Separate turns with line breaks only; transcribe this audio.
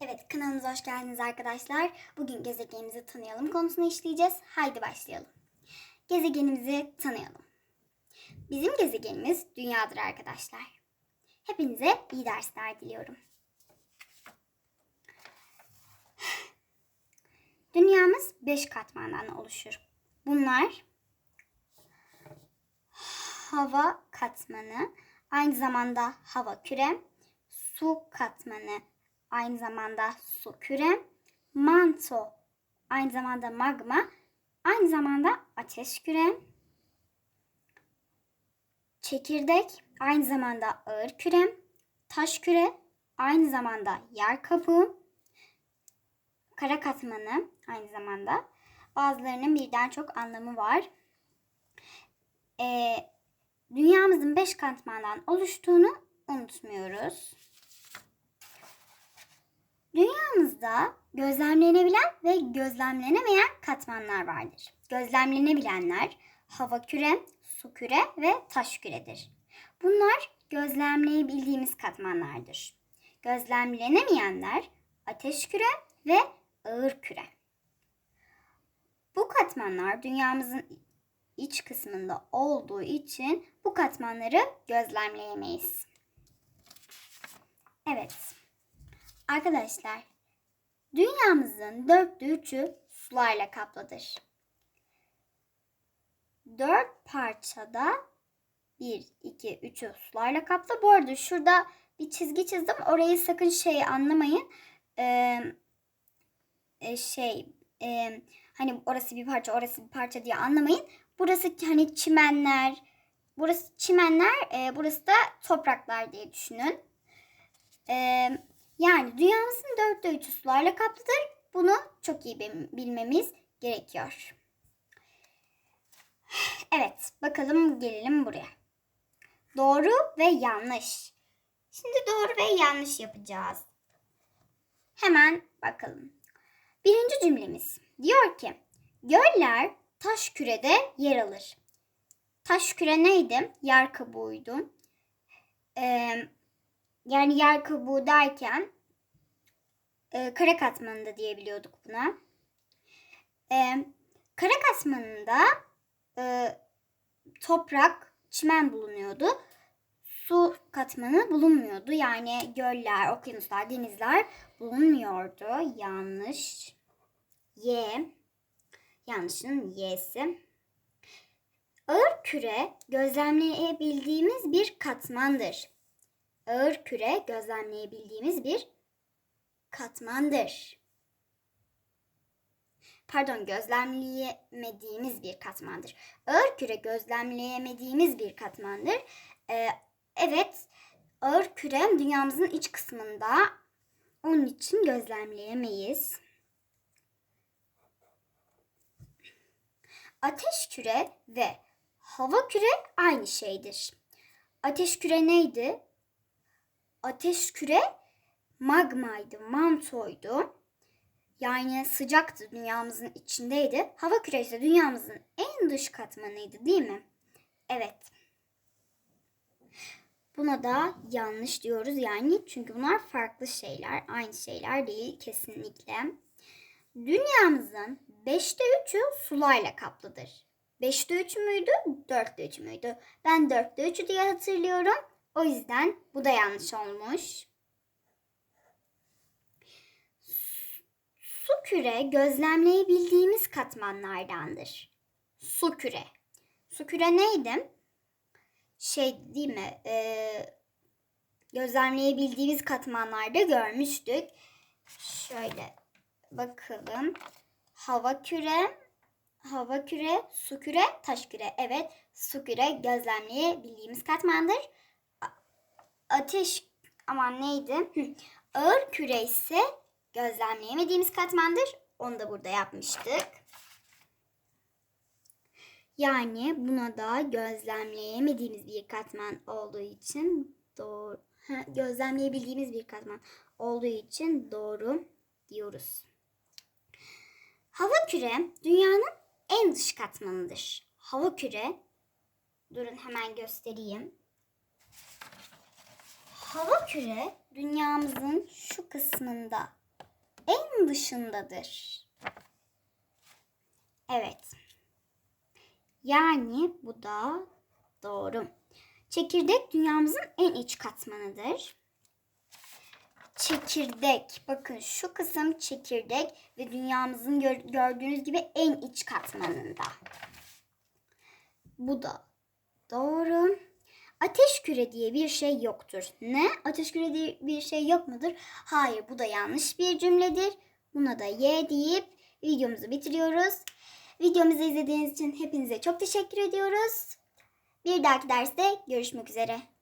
Evet kanalımıza hoş geldiniz arkadaşlar. Bugün gezegenimizi tanıyalım konusunu işleyeceğiz. Haydi başlayalım. Gezegenimizi tanıyalım. Bizim gezegenimiz dünyadır arkadaşlar. Hepinize iyi dersler diliyorum. Dünyamız 5 katmandan oluşur. Bunlar hava katmanı, aynı zamanda hava küre, su katmanı, aynı zamanda su küre, manto, aynı zamanda magma, aynı zamanda ateş küre, çekirdek, aynı zamanda ağır küre, taş küre, aynı zamanda yer kabuğu, kara katmanı, aynı zamanda bazılarının birden çok anlamı var. Ee, dünyamızın beş katmandan oluştuğunu unutmuyoruz. Dünyamızda gözlemlenebilen ve gözlemlenemeyen katmanlar vardır. Gözlemlenebilenler hava küre, su küre ve taş küredir. Bunlar gözlemleyebildiğimiz katmanlardır. Gözlemlenemeyenler ateş küre ve ağır küre. Bu katmanlar dünyamızın iç kısmında olduğu için bu katmanları gözlemleyemeyiz. Evet. Arkadaşlar, dünyamızın dörtte üçü sularla kaplıdır. Dört parçada bir, iki, üçü sularla kaplı. Bu arada şurada bir çizgi çizdim. Orayı sakın şey anlamayın. Ee, e, şey, e, hani orası bir parça, orası bir parça diye anlamayın. Burası hani çimenler, burası çimenler, e, burası da topraklar diye düşünün. E, yani dünyamızın dörtte üçü sularla kaplıdır. Bunu çok iyi bilmemiz gerekiyor. Evet, bakalım gelelim buraya. Doğru ve yanlış. Şimdi doğru ve yanlış yapacağız. Hemen bakalım. Birinci cümlemiz diyor ki göller taş kürede yer alır. Taş küre neydi? Yer kabuğuydu. Ee, yani yer kabuğu derken e, kara katmanında diyebiliyorduk buna. E, kara katmanında e, toprak, çimen bulunuyordu. Su katmanı bulunmuyordu. Yani göller, okyanuslar, denizler bulunmuyordu. Yanlış. Y. Yanlışın Y'si. Ağır küre gözlemleyebildiğimiz bir katmandır. Ağır küre gözlemleyebildiğimiz bir katmandır. Pardon, gözlemleyemediğimiz bir katmandır. Ağır küre gözlemleyemediğimiz bir katmandır. Ee, evet, ağır küre dünyamızın iç kısmında. Onun için gözlemleyemeyiz. Ateş küre ve hava küre aynı şeydir. Ateş küre neydi? Ateş küre magmaydı, mantoydu. Yani sıcaktı, dünyamızın içindeydi. Hava küre ise dünyamızın en dış katmanıydı değil mi? Evet. Buna da yanlış diyoruz yani çünkü bunlar farklı şeyler, aynı şeyler değil kesinlikle. Dünyamızın 5'te 3'ü sularla kaplıdır. 5'te 3 müydü, 4'te 3 müydü? Ben 4'te 3 diye hatırlıyorum. O yüzden bu da yanlış olmuş. Su küre gözlemleyebildiğimiz katmanlardandır. Su küre. Su küre neydi? Şey değil mi? Ee, gözlemleyebildiğimiz katmanlarda görmüştük. Şöyle bakalım. Hava küre, hava küre, su küre, taş küre. Evet, su küre gözlemleyebildiğimiz katmandır. Ateş aman neydi? Ağır küre ise gözlemleyemediğimiz katmandır. Onu da burada yapmıştık. Yani buna da gözlemleyemediğimiz bir katman olduğu için doğru gözlemleyebildiğimiz bir katman olduğu için doğru diyoruz. Hava küre dünyanın en dış katmanıdır. Hava küre durun hemen göstereyim. Hava küre dünyamızın şu kısmında en dışındadır. Evet. Yani bu da doğru. Çekirdek dünyamızın en iç katmanıdır. Çekirdek. Bakın şu kısım çekirdek ve dünyamızın gör- gördüğünüz gibi en iç katmanında. Bu da doğru. Ateş küre diye bir şey yoktur. Ne? Ateş küre diye bir şey yok mudur? Hayır bu da yanlış bir cümledir. Buna da Y deyip videomuzu bitiriyoruz. Videomuzu izlediğiniz için hepinize çok teşekkür ediyoruz. Bir dahaki derste görüşmek üzere.